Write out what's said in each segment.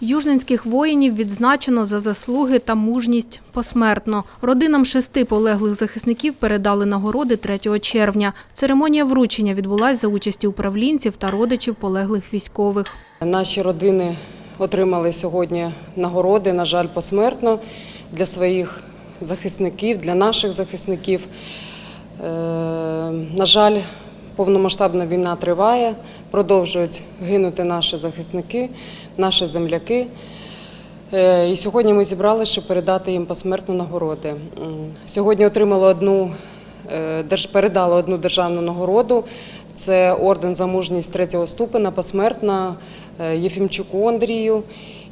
Южненських воїнів відзначено за заслуги та мужність посмертно. Родинам шести полеглих захисників передали нагороди 3 червня. Церемонія вручення відбулася за участі управлінців та родичів полеглих військових. Наші родини отримали сьогодні нагороди, на жаль, посмертно для своїх захисників, для наших захисників. Е, На жаль, повномасштабна війна триває, продовжують гинути наші захисники, наші земляки. Е, І сьогодні ми зібралися, щоб передати їм посмертні нагороди. Сьогодні отримали одну, е, передали одну державну нагороду. Це орден за мужність третього ступеня, посмертна е, Єфімчуку Андрію.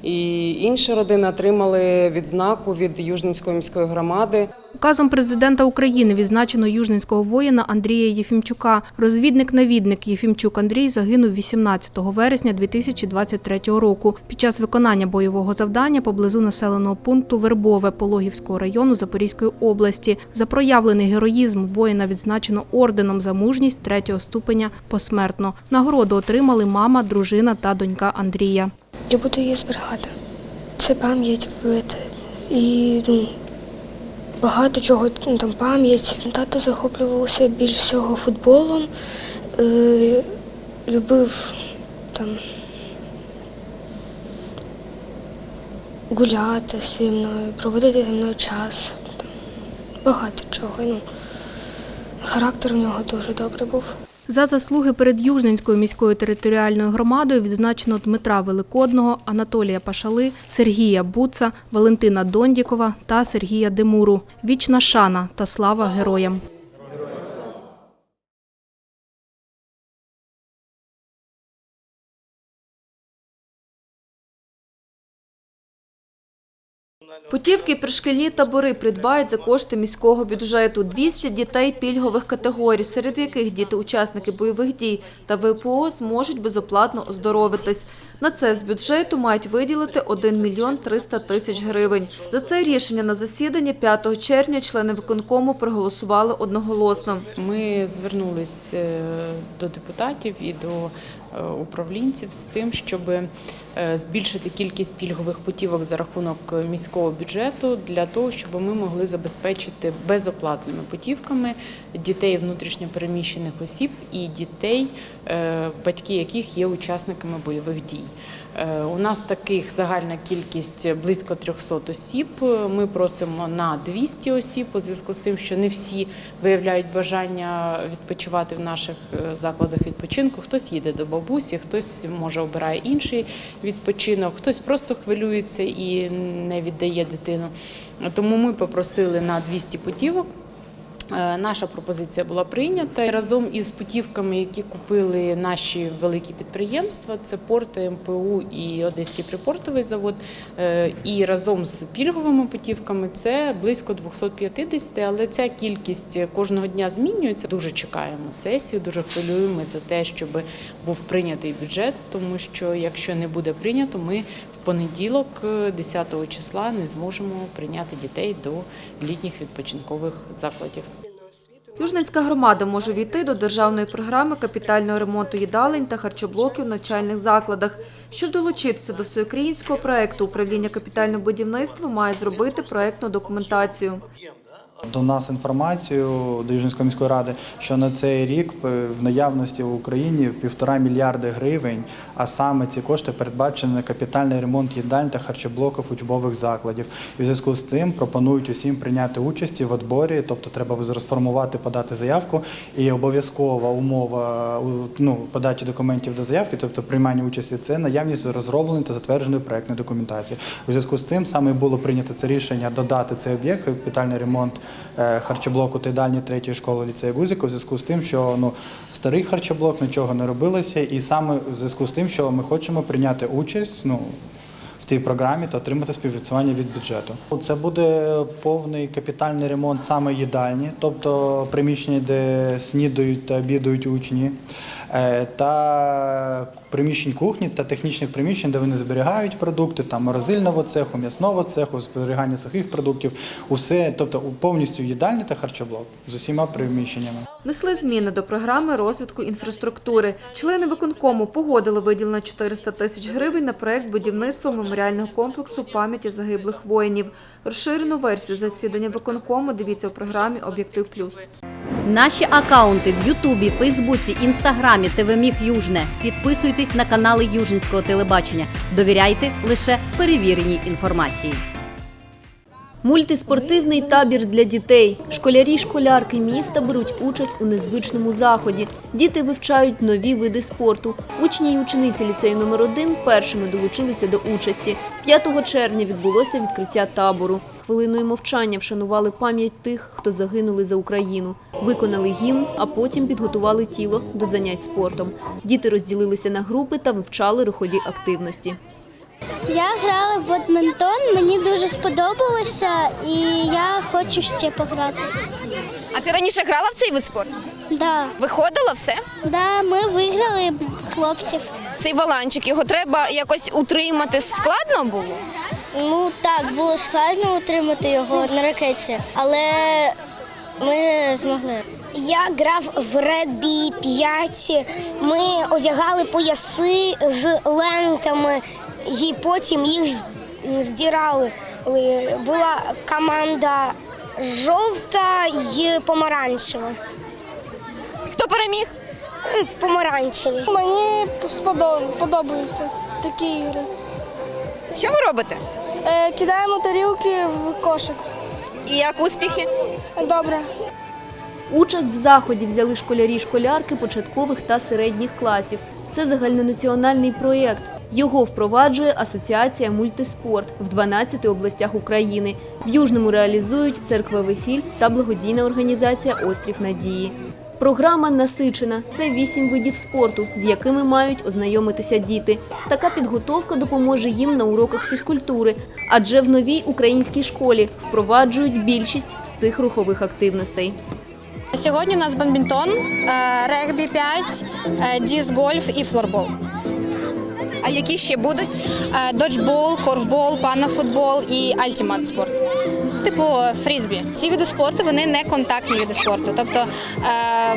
І інші родини отримали відзнаку від Южненської міської громади. Указом президента України відзначено южненського воїна Андрія Єфімчука. Розвідник-навідник Єфімчук Андрій загинув 18 вересня 2023 року під час виконання бойового завдання поблизу населеного пункту Вербове Пологівського району Запорізької області. За проявлений героїзм воїна відзначено орденом за мужність третього ступеня посмертно. Нагороду отримали мама, дружина та донька Андрія. Я буду її зберігати. Це пам'ять в це, і ну, багато чого ну, там пам'ять. Тато захоплювався більш всього футболом, е, любив там гуляти зі мною, проводити зі мною час. Там, багато чого. Ну, характер у нього дуже добрий був. За заслуги перед Южненською міською територіальною громадою відзначено Дмитра Великодного, Анатолія Пашали, Сергія Буца, Валентина Дондікова та Сергія Демуру. Вічна шана та слава героям. Путівки пришкільні табори придбають за кошти міського бюджету. 200 дітей пільгових категорій, серед яких діти-учасники бойових дій та ВПО зможуть безоплатно оздоровитись. На це з бюджету мають виділити 1 мільйон 300 тисяч гривень. За це рішення на засіданні 5 червня члени виконкому проголосували одноголосно. Ми звернулись е, до депутатів і до управлінців з тим, щоб е, збільшити кількість пільгових путівок за рахунок міського бюджету для того, щоб ми могли забезпечити безоплатними путівками дітей внутрішньопереміщених осіб і дітей, е, батьки яких є учасниками бойових дій. Е, У нас таких загальна кількість близько 300 осіб. Ми просимо на 200 осіб у зв'язку з тим, що не всі виявляють бажання відпочивати в наших е, закладах відпочинку. Хтось їде до бабусі, хтось може обирає інший відпочинок, хтось просто хвилюється і не віддає дитину. Тому ми попросили на 200 путівок. Е, Наша пропозиція була прийнята разом із путівками, які купили наші великі підприємства. Це порти МПУ і Одеський припортовий завод. е, І разом з пільговими путівками це близько 250, але ця кількість кожного дня змінюється. Дуже чекаємо сесію, дуже хвилюємо за те, щоб був прийнятий бюджет, тому що якщо не буде прийнято, ми понеділок, е, 10 числа, не зможемо прийняти дітей до літніх відпочинкових закладів. Южненська громада може війти до державної програми капітального ремонту їдалень та харчоблоків в навчальних закладах. Щоб долучитися до всеукраїнського проекту, управління капітального будівництва має зробити проектну документацію. До нас інформацію до Южненської міської ради, що на цей рік е, в наявності в Україні півтора мільярди гривень, а саме ці кошти передбачені на капітальний ремонт їдаль та харчоблоків учбових закладів. І в зв'язку з цим пропонують усім прийняти участь в відборі, тобто треба розформувати, подати заявку. І обов'язкова умова у- ну, подачі документів до заявки, тобто приймання участі, це наявність розробленої та затвердженої проектної документації. У зв'язку з цим саме було прийнято це рішення додати цей об'єкт капітальний ремонт е, харчоблоку та їдальні третьої школи ліцею Гузіка, в зв'язку з тим, що ну старий харчоблок нічого не робилося, і саме в зв'язку з тим, що ми хочемо прийняти участь. Ну цій програмі та отримати співфінансування від бюджету. Це буде повний капітальний ремонт саме їдальні, тобто приміщення, де снідають та обідають учні, е, та приміщень кухні та технічних приміщень, де вони зберігають продукти, там морозильного цеху, м'ясного цеху, зберігання сухих продуктів, усе, тобто повністю їдальні та харчоблок з усіма приміщеннями. Внесли зміни до програми розвитку інфраструктури. Члени виконкому погодили виділено 400 тисяч гривень на проект будівництва меморіального комплексу пам'яті загиблих воїнів. Розширену версію засідання виконкому дивіться у програмі Об'єктив Плюс. Наші акаунти в Ютубі, Фейсбуці, Інстаграмі, ТВ Южне. Підписуйтесь на канали Южницького телебачення. Довіряйте лише перевіреній інформації. Мультиспортивний табір для дітей. Школярі й школярки міста беруть участь у незвичному заході. Діти вивчають нові види спорту. Учні й учениці ліцею номер 1 першими долучилися до участі. 5 червня відбулося відкриття табору. Хвилиною мовчання вшанували пам'ять тих, хто загинули за Україну. Виконали гімн, а потім підготували тіло до занять спортом. Діти розділилися на групи та вивчали рухові активності. Я грала в бадминтон, мені дуже сподобалося, і я хочу ще пограти. А ти раніше грала в цей вид спорту? Да, Виходила все? да, ми виграли хлопців. Цей валанчик, його треба якось утримати. Складно було? Ну так, було складно утримати його на ракеті, але ми змогли. Я грав в регбі 5. Ми одягали пояси з лентами і потім їх здирали. Була команда жовта і помаранчева. Хто переміг? Помаранчеві. Мені подобаються такі ігри. Що ви робите? Е, кидаємо тарілки в кошик. І як успіхи? Добре. Участь в заході взяли школярі школярки початкових та середніх класів. Це загальнонаціональний проєкт. Його впроваджує Асоціація Мультиспорт в 12 областях України. В Южному реалізують церква Вифіль та благодійна організація Острів Надії. Програма насичена. Це вісім видів спорту, з якими мають ознайомитися діти. Така підготовка допоможе їм на уроках фізкультури, адже в новій українській школі впроваджують більшість з цих рухових активностей. Сьогодні у нас бадмінтон, е, регбі 5, е, диск-гольф і флорбол. А які ще будуть? Е, Доджбол, корфбол, панафутбол і альтімат спорт. Типу фрізбі. Ці види спорту вони не контактні види спорту. Тобто е,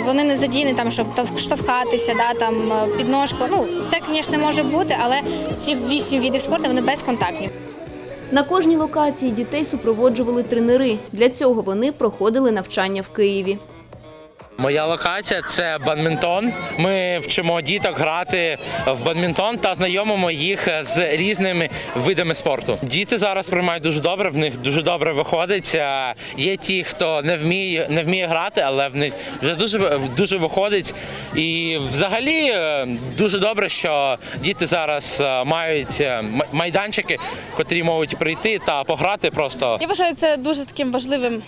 вони не задіяні там, щоб тов- штовхатися, да, там, е, підножку. Ну, це, звісно, може бути, але ці вісім видів спорту вони безконтактні. На кожній локації дітей супроводжували тренери. Для цього вони проходили навчання в Києві. Моя локація це бадмінтон. Ми вчимо діток грати в бадмінтон та знайомимо їх з різними видами спорту. Діти зараз приймають дуже добре, в них дуже добре виходить. Е, Є ті, хто не вміє не вміє грати, але в них вже дуже дуже виходить. І взагалі е, дуже добре, що діти зараз е, мають майданчики, котрі можуть прийти та пограти просто Я вважаю це дуже таким важливим,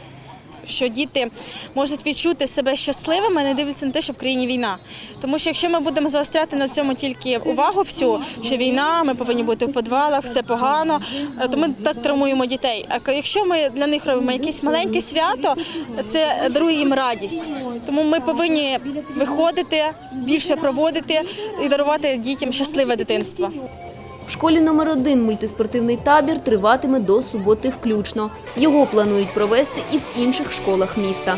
що діти можуть відчути себе щасливими, не дивлячись на те, що в країні війна. Тому що якщо ми будемо заостряти на цьому тільки увагу всю, що війна, ми повинні бути в підвалах, все погано, е, то ми так травмуємо дітей. А якщо ми для них робимо якесь маленьке свято, це дарує їм радість. Тому ми повинні виходити, більше проводити і дарувати дітям щасливе дитинство. В школі номер 1 мультиспортивний табір триватиме до суботи включно. Його планують провести і в інших школах міста.